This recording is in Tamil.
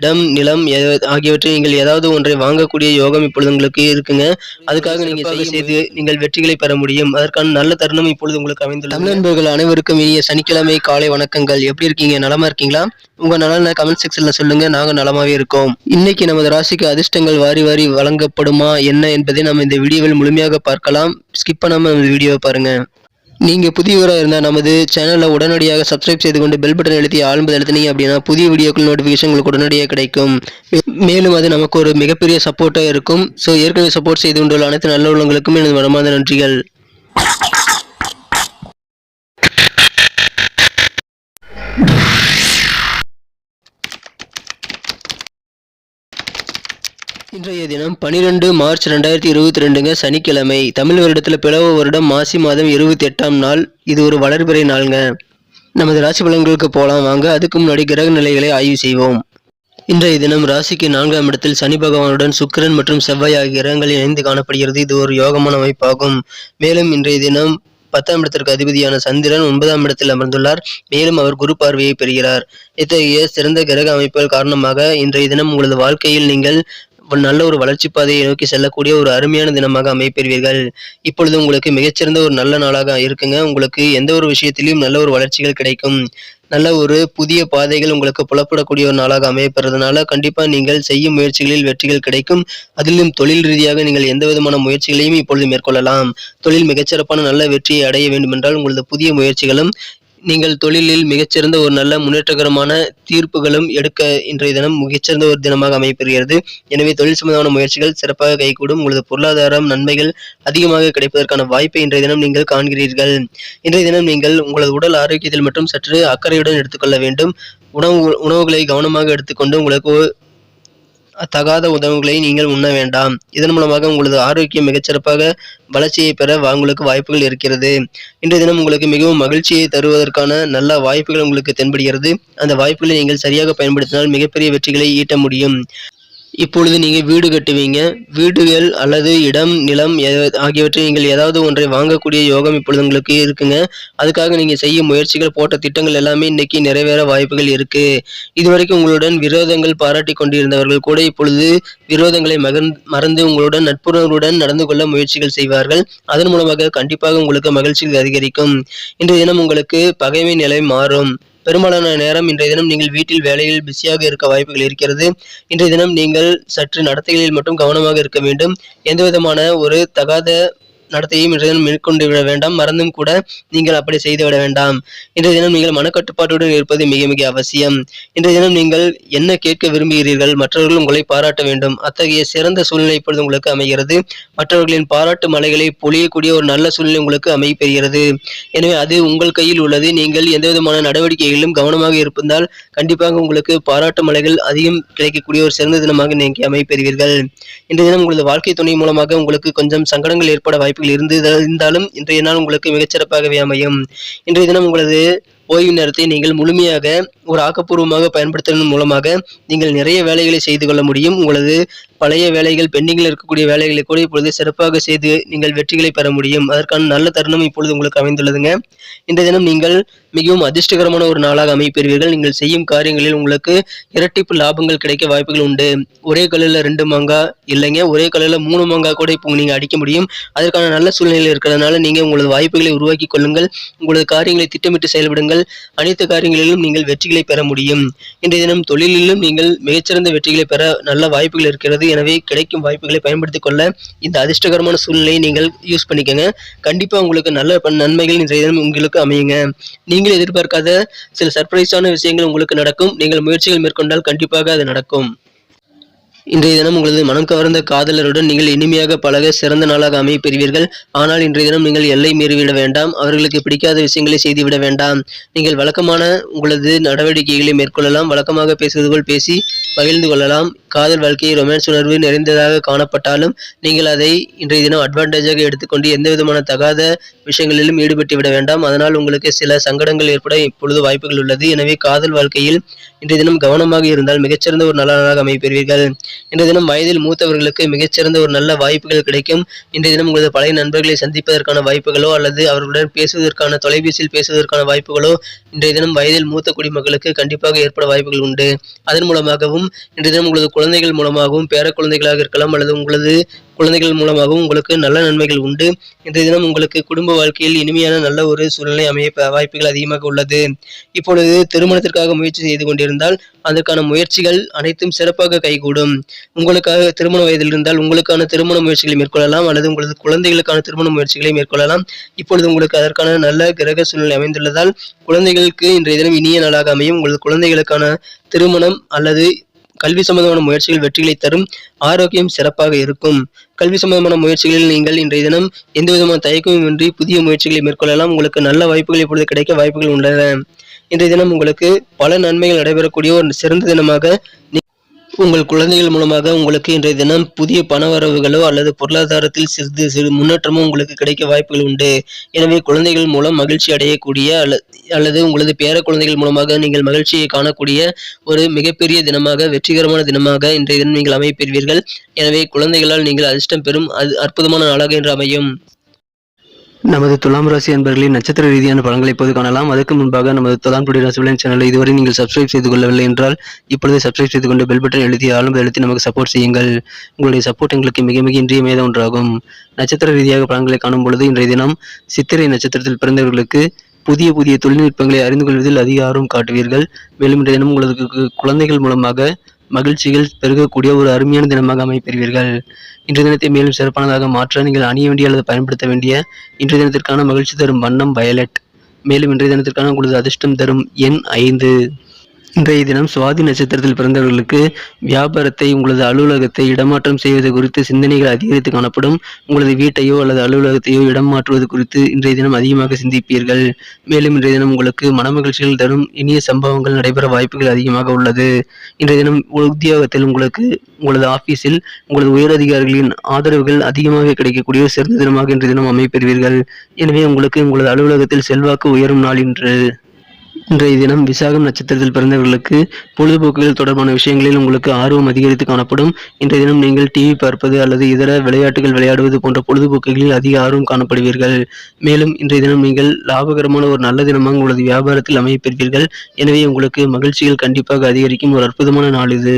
இடம் நிலம் ஆகியவற்றை நீங்கள் ஏதாவது ஒன்றை வாங்கக்கூடிய யோகம் இப்பொழுது உங்களுக்கு இருக்குங்க. அதுக்காக நீங்க செய்ய செய்து நீங்கள் வெற்றிகளை பெற முடியும். அதற்கான நல்ல தருணம் இப்பொழுது உங்களுக்கு அமைந்துள்ளது. தமிழ் நண்பர்கள் அனைவருக்கும் இனிய சனிக்கிழமை காலை வணக்கங்கள். எப்படி இருக்கீங்க? நலமா இருக்கீங்களா? உங்க நலன கமெண்ட் செக்ஷன்ல சொல்லுங்க. நாங்க நலமாவே இருக்கோம். இன்னைக்கு நமது ராசிக்கு அதிர்ஷ்டங்கள் வாரி வாரி வழங்கப்படுமா? என்ன என்பதை நம்ம இந்த வீடியோவில் முழுமையாக பார்க்கலாம். ஸ்கிப் பண்ணாம நம்ம வீடியோவை பாருங்க. நீங்கள் புதியவராக இருந்தால் நமது சேனலை உடனடியாக சப்ஸ்கிரைப் செய்து கொண்டு பெல் பட்டன் எழுத்தி ஆழ்ந்து எழுத்தினீங்க அப்படின்னா புதிய வீடியோக்கள் நோட்டிஃபிகேஷன் உங்களுக்கு உடனடியாக கிடைக்கும். மேலும் அது நமக்கு ஒரு மிகப்பெரிய சப்போர்ட்டாக இருக்கும். ஸோ ஏற்கனவே சப்போர்ட் செய்து கொண்டுள்ள அனைத்து நல்ல உள்ளங்களுக்கும் எனது மனமார்ந்த நன்றிகள். இன்றைய தினம் பனிரெண்டு மார்ச் ரெண்டாயிரத்தி இருபத்தி ரெண்டுங்க சனிக்கிழமை. தமிழ் வருடத்தில் பிளவ வருடம் மாசி மாதம் இருபத்தி எட்டாம் நாள். இது ஒரு வளர்பிறை நாளுங்க. நமது ராசி பலன்களுக்கு போகலாம் வாங்க. அதுக்கு முன்னாடி கிரக நிலைகளை ஆய்வு செய்வோம். இன்றைய தினம் ராசிக்கு நான்காம் இடத்தில் சனி பகவானுடன் சுக்கிரன் மற்றும் செவ்வாய் ஆகிய கிரகங்கள் இணைந்து காணப்படுகிறது. இது ஒரு யோகமான அமைப்பாகும். மேலும் இன்றைய தினம் பத்தாம் இடத்திற்கு அதிபதியான சந்திரன் ஒன்பதாம் இடத்தில் அமர்ந்துள்ளார். மேலும் அவர் குரு பார்வையை பெறுகிறார். இத்தகைய சிறந்த கிரக அமைப்புகள் காரணமாக இன்றைய தினம் உங்களது வாழ்க்கையில் நீங்கள் நல்ல ஒரு வளர்ச்சி பாதையை நோக்கி செல்லக்கூடிய ஒரு அருமையான தினமாக அமைப்பெறுவீர்கள். இப்பொழுது உங்களுக்கு மிகச்சிறந்த ஒரு நல்ல நாளாக இருக்குங்க. உங்களுக்கு எந்த ஒரு விஷயத்திலையும் நல்ல ஒரு வளர்ச்சிகள் கிடைக்கும். நல்ல ஒரு புதிய பாதைகள் உங்களுக்கு புலப்படக்கூடிய ஒரு நாளாக அமையப்படுறதுனால கண்டிப்பாக நீங்கள் செய்யும் முயற்சிகளில் வெற்றிகள் கிடைக்கும். அதிலும் தொழில் ரீதியாக நீங்கள் எந்த விதமான முயற்சிகளையும் இப்பொழுது மேற்கொள்ளலாம். தொழில் மிகச்சிறப்பான நல்ல வெற்றியை அடைய வேண்டுமென்றால் உங்களது புதிய முயற்சிகளும் நீங்கள் தொழிலில் மிகச்சிறந்த ஒரு நல்ல முன்னேற்றகரமான தீர்ப்புகளும் எடுக்க இன்றைய தினம் மிகச்சிறந்த ஒரு தினமாக அமைப்பெறுகிறது எனவே தொழில் சம்பந்தமான முயற்சிகள் சிறப்பாக கைகூடும். உங்களது பொருளாதாரம் நன்மைகள் அதிகமாக கிடைப்பதற்கான வாய்ப்பை இன்றைய தினம் நீங்கள் காண்கிறீர்கள். இன்றைய தினம் நீங்கள் உங்களது உடல் ஆரோக்கியத்தில் மட்டும் சற்று அக்கறையுடன் எடுத்துக்கொள்ள வேண்டும். உணவு உணவுகளை கவனமாக எடுத்துக்கொண்டு உங்களுக்கு தகாத உணவுகளை நீங்கள் உண்ண வேண்டாம். இதன் மூலமாக உங்களது ஆரோக்கியம் மிகச்சிறப்பாக வளர்ச்சியை பெற வா- உங்களுக்கு வாய்ப்புகள் இருக்கிறது. இன்றைய தினம் உங்களுக்கு மிகவும் மகிழ்ச்சியை தருவதற்கான நல்ல வாய்ப்புகள் உங்களுக்கு தென்படுகிறது. அந்த வாய்ப்புகளை நீங்கள் சரியாக பயன்படுத்தினால் மிகப்பெரிய வெற்றிகளை ஈட்ட முடியும். இப்பொழுது நீங்கள் வீடு கட்டுவீங்க. வீடுகள் அல்லது இடம் நிலம் ஆகியவற்றை நீங்கள் ஏதாவது ஒன்றை வாங்கக்கூடிய யோகம் இப்பொழுது உங்களுக்கு இருக்குங்க. அதுக்காக நீங்கள் செய்யும் முயற்சிகள் போட்ட திட்டங்கள் எல்லாமே இன்னைக்கு நிறைவேற வாய்ப்புகள் இருக்கு. இதுவரைக்கும் உங்களுடன் விரோதங்கள் பாராட்டி கொண்டிருந்தவர்கள் கூட இப்பொழுது விரோதங்களை மகன் மறந்து உங்களுடன் நட்புணர்வுடன் நடந்து கொள்ள முயற்சிகள் செய்வார்கள். அதன் மூலமாக கண்டிப்பாக உங்களுக்கு மகிழ்ச்சிகள் அதிகரிக்கும். இன்றைய தினம் உங்களுக்கு பகைமை நிலை மாறும். பெரும்பாலான நேரம் இன்றைய தினம் நீங்கள் வீட்டில் வேலையில் பிஸியாக இருக்க வாய்ப்புகள் இருக்கிறது. இன்றைய தினம் நீங்கள் சற்று நடத்தைகளில் மட்டும் கவனமாக இருக்க வேண்டும். எந்த விதமான ஒரு தகாத நடத்தையும் இன்றைய தினம் மேற்கொண்டு விட வேண்டாம் மறந்தும் கூட நீங்கள் அப்படி செய்துவிட வேண்டாம். இன்றைய தினம் நீங்கள் மனக்கட்டுப்பாட்டுடன் இருப்பது மிக மிக அவசியம். இன்றைய தினம் நீங்கள் என்ன கேட்க விரும்புகிறீர்கள் மற்றவர்கள் உங்களை பாராட்ட வேண்டும். அத்தகைய சிறந்த சூழ்நிலை இப்பொழுது உங்களுக்கு அமைகிறது. மற்றவர்களின் பாராட்டு மலைகளை பொழியக்கூடிய ஒரு நல்ல சூழ்நிலை உங்களுக்கு அமைப்பெறுகிறது எனவே அது உங்கள் கையில் உள்ளது. நீங்கள் எந்த விதமான நடவடிக்கைகளிலும் கவனமாக இருப்பதால் கண்டிப்பாக உங்களுக்கு பாராட்டு மலைகள் அதிகம் கிடைக்கக்கூடிய ஒரு சிறந்த தினமாக நீங்கள் அமைப்பெறுவீர்கள் இன்றைய தினம் உங்களது வாழ்க்கை துணை மூலமாக உங்களுக்கு கொஞ்சம் சங்கடங்கள் ஏற்பட வாய்ப்பு வாய்ப்புகள் இருந்து இருந்தாலும் இன்றைய நாள் உங்களுக்கு மிகச்சிறப்பாகவே அமையும். இன்றைய தினம் உங்களது ஓய்வு நேரத்தை நீங்கள் முழுமையாக ஒரு ஆக்கப்பூர்வமாக பயன்படுத்துவதன் மூலமாக நீங்கள் நிறைய வேலைகளை செய்து கொள்ள முடியும். உங்களது பழைய வேலைகள் பெண்டிங்கில் இருக்கக்கூடிய வேலைகளை கூட இப்பொழுது சிறப்பாக செய்து நீங்கள் வெற்றிகளை பெற முடியும். அதற்கான நல்ல தருணம் இப்பொழுது உங்களுக்கு அமைந்துள்ளதுங்க. இந்த தினம் நீங்கள் மிகவும் அதிர்ஷ்டகரமான ஒரு நாளாக அமைப்பெறுவீர்கள் நீங்கள் செய்யும் காரியங்களில் உங்களுக்கு இரட்டிப்பு லாபங்கள் கிடைக்க வாய்ப்புகள் உண்டு. ஒரே கல்லில் ரெண்டு மாங்கா இல்லைங்க. ஒரே கல்லில் மூணு மாங்கா கூட இப்போ நீங்கள் அடிக்க முடியும். அதற்கான நல்ல சூழ்நிலை இருக்கிறதுனால நீங்கள் உங்களது வாய்ப்புகளை உருவாக்கி கொள்ளுங்கள். உங்களது காரியங்களை திட்டமிட்டு செயல்படுங்கள். அனைத்து காரியங்களிலும் நீங்கள் வெற்றிகளை பெற முடியும். இன்றைய தினம் தொழிலிலும் நீங்கள் மிகச்சிறந்த வெற்றிகளை பெற நல்ல வாய்ப்புகள் இருக்கிறது. எனவே கிடைக்கும் வாய்ப்புகளை பயன்படுத்திக் கொள்ள இந்த அதிர்ஷ்டகரமான சூழ்நிலையை நீங்கள் யூஸ் பண்ணிக்கோங்க. கண்டிப்பா உங்களுக்கு நல்ல நன்மைகள் இன்றைய தினம் உங்களுக்கு அமையுங்க. நீங்கள் எதிர்பார்க்காத சில சர்ப்ரைஸான விஷயங்கள் உங்களுக்கு நடக்கும். நீங்கள் முயற்சிகள் மேற்கொண்டால் கண்டிப்பாக அது நடக்கும். இன்றைய தினம் உங்களது மனம் கவர்ந்த காதலருடன் நீங்கள் இனிமையாக பழக சிறந்த நாளாக அமைய பெறுவீர்கள். ஆனால் இன்றைய தினம் நீங்கள் எல்லை மீறிவிட வேண்டாம் அவர்களுக்கு பிடிக்காத விஷயங்களை செய்துவிட வேண்டாம். நீங்கள் வழக்கமான உங்களது நடவடிக்கைகளை மேற்கொள்ளலாம் வழக்கமாக பேசுவது போல் பேசி பகிர்ந்து கொள்ளலாம். காதல் வாழ்க்கையை ரொமான்ஸ் உணர்வு நிறைந்ததாக காணப்பட்டாலும் நீங்கள் அதை இன்றைய தினம் அட்வான்டேஜாக எடுத்துக்கொண்டு எந்த விதமான தகாத விஷயங்களிலும் ஈடுபட்டு விட வேண்டாம். அதனால் உங்களுக்கு சில சங்கடங்கள் ஏற்பட இப்பொழுது வாய்ப்புகள் உள்ளது. எனவே காதல் வாழ்க்கையில் இன்றைய தினம் கவனமாக இருந்தால் மிகச்சிறந்த ஒரு நல்ல நாளாக அமைப்பெறுவீர்கள் இன்றைய தினம் வயதில் மூத்தவர்களுக்கு மிகச்சிறந்த ஒரு நல்ல வாய்ப்புகள் கிடைக்கும். இன்றைய தினம் உங்களது பழைய நண்பர்களை சந்திப்பதற்கான வாய்ப்புகளோ அல்லது அவர்களுடன் பேசுவதற்கான தொலைபேசியில் பேசுவதற்கான வாய்ப்புகளோ இன்றைய தினம் வயதில் மூத்த குடிமக்களுக்கு கண்டிப்பாக ஏற்பட வாய்ப்புகள் உண்டு. அதன் மூலமாகவும் இன்றைய தினம் உங்களது குழந்தைகள் மூலமாகவும் பேர குழந்தைகளாக இருக்கலாம் அல்லது உங்களது குழந்தைகள் மூலமாகவும் உங்களுக்கு நல்ல நன்மைகள் உண்டு. இன்றைய தினம் உங்களுக்கு குடும்ப வாழ்க்கையில் இனிமையான நல்ல ஒரு சூழ்நிலை அமைய வாய்ப்புகள் அதிகமாக உள்ளது. இப்பொழுது திருமணத்திற்காக முயற்சி செய்து கொண்டிருந்தால் அதற்கான முயற்சிகள் அனைத்தும் சிறப்பாக கைகூடும். உங்களுக்காக திருமண வயதில் இருந்தால் உங்களுக்கான திருமண முயற்சிகளை மேற்கொள்ளலாம். அல்லது உங்களது குழந்தைகளுக்கான திருமண முயற்சிகளை மேற்கொள்ளலாம். இப்பொழுது உங்களுக்கு அதற்கான நல்ல கிரக சூழ்நிலை அமைந்துள்ளதால் குழந்தைகளுக்கு இன்றைய தினம் இனிய நாளாக அமையும். உங்களது குழந்தைகளுக்கான திருமணம் அல்லது கல்வி சம்பந்தமான முயற்சிகள் வெற்றிகளை தரும் ஆரோக்கியம் சிறப்பாக இருக்கும். கல்வி சம்பந்தமான முயற்சிகளில் நீங்கள் இன்றைய தினம் எந்த விதமான தயக்கமும் இன்றி புதிய முயற்சிகளை மேற்கொள்ளலாம். உங்களுக்கு நல்ல வாய்ப்புகள் இப்பொழுது கிடைக்க வாய்ப்புகள் உள்ளன. இன்றைய தினம் உங்களுக்கு பல நன்மைகள் நடைபெறக்கூடிய ஒரு சிறந்த தினமாக உங்கள் குழந்தைகள் மூலமாக உங்களுக்கு இன்றைய தினம் புதிய பணவரவுகளோ அல்லது பொருளாதாரத்தில் சிறிது சிறு முன்னேற்றமோ உங்களுக்கு கிடைக்க வாய்ப்புகள் உண்டு. எனவே குழந்தைகள் மூலம் மகிழ்ச்சி அடையக்கூடிய அல்லது உங்களது பேர குழந்தைகள் மூலமாக நீங்கள் மகிழ்ச்சியை காணக்கூடிய ஒரு மிகப்பெரிய தினமாக வெற்றிகரமான தினமாக இன்றைய தினம் நீங்கள் அமைப்பெறுவீர்கள். எனவே குழந்தைகளால் நீங்கள் அதிர்ஷ்டம் பெறும் அது அற்புதமான நாளாக இன்று அமையும். நமது துலாம் ராசி அன்பர்களின் நட்சத்திர ரீதியான பலன்களை இப்போது காணலாம். அதற்கு முன்பாக நமது துலாம் புடி ராசி பலன் சேனலை இதுவரை நீங்கள் சப்ஸ்கிரைப் செய்து கொள்ளவில்லை என்றால் இப்பொழுது சப்ஸ்கிரைப் செய்து கொண்டு பெல் பட்டன் எழுதி ஆளும் எழுத்தி நமக்கு சப்போர்ட் செய்யுங்கள். உங்களுடைய சப்போர்ட் எங்களுக்கு மிக மிக இன்றியமையாத ஒன்றாகும். நட்சத்திர ரீதியாக பலன்களை காணும் பொழுது இன்றைய தினம் சித்திரை நட்சத்திரத்தில் பிறந்தவர்களுக்கு புதிய புதிய தொழில்நுட்பங்களை அறிந்து கொள்வதில் அதிக ஆர்வம் காட்டுவீர்கள். மேலும் இன்றைய தினம் உங்களுக்கு குழந்தைகள் மூலமாக மகிழ்ச்சிகள் பெருகக்கூடிய ஒரு அருமையான தினமாக அமைப்பெறுவீர்கள். இன்றைய தினத்தை மேலும் சிறப்பானதாக மாற்ற நீங்கள் அணிய வேண்டிய அல்லது பயன்படுத்த வேண்டிய இன்றைய தினத்திற்கான மகிழ்ச்சி தரும் வண்ணம் வயலட். மேலும் இன்றைய தினத்திற்கான உங்களது அதிர்ஷ்டம் தரும் எண் ஐந்து. இன்றைய தினம் சுவாதி நட்சத்திரத்தில் பிறந்தவர்களுக்கு வியாபாரத்தை உங்களது அலுவலகத்தை இடமாற்றம் செய்வது குறித்து சிந்தனைகள் அதிகரித்து காணப்படும். உங்களது வீட்டையோ அல்லது அலுவலகத்தையோ இடம் மாற்றுவது குறித்து இன்றைய தினம் அதிகமாக சிந்திப்பீர்கள். மேலும் இன்றைய தினம் உங்களுக்கு மனமகிழ்ச்சிகள் தரும் இனிய சம்பவங்கள் நடைபெற வாய்ப்புகள் அதிகமாக உள்ளது. இன்றைய தினம் உத்தியோகத்தில் உங்களுக்கு உங்களது ஆபீஸில் உங்களது உயரதிகாரிகளின் ஆதரவுகள் அதிகமாக கிடைக்கக்கூடிய சிறந்த தினமாக இன்றைய தினம் அமைப்பெறுவீர்கள். எனவே உங்களுக்கு உங்களது அலுவலகத்தில் செல்வாக்கு உயரும் நாள் இன்று. இன்றைய தினம் விசாகம் நட்சத்திரத்தில் பிறந்தவர்களுக்கு பொழுதுபோக்குகள் தொடர்பான விஷயங்களில் உங்களுக்கு ஆர்வம் அதிகரித்து காணப்படும். இன்றைய தினம் நீங்கள் டிவி பார்ப்பது அல்லது இதர விளையாட்டுகள் விளையாடுவது போன்ற பொழுதுபோக்குகளில் அதிக ஆர்வம் காணப்படுவீர்கள். மேலும் இன்றைய தினம் நீங்கள் லாபகரமான ஒரு நல்ல தினமாக உங்களது வியாபாரத்தில் அமையப்பெறுவீர்கள் எனவே உங்களுக்கு மகிழ்ச்சிகள் கண்டிப்பாக அதிகரிக்கும். ஒரு அற்புதமான நாள் இது.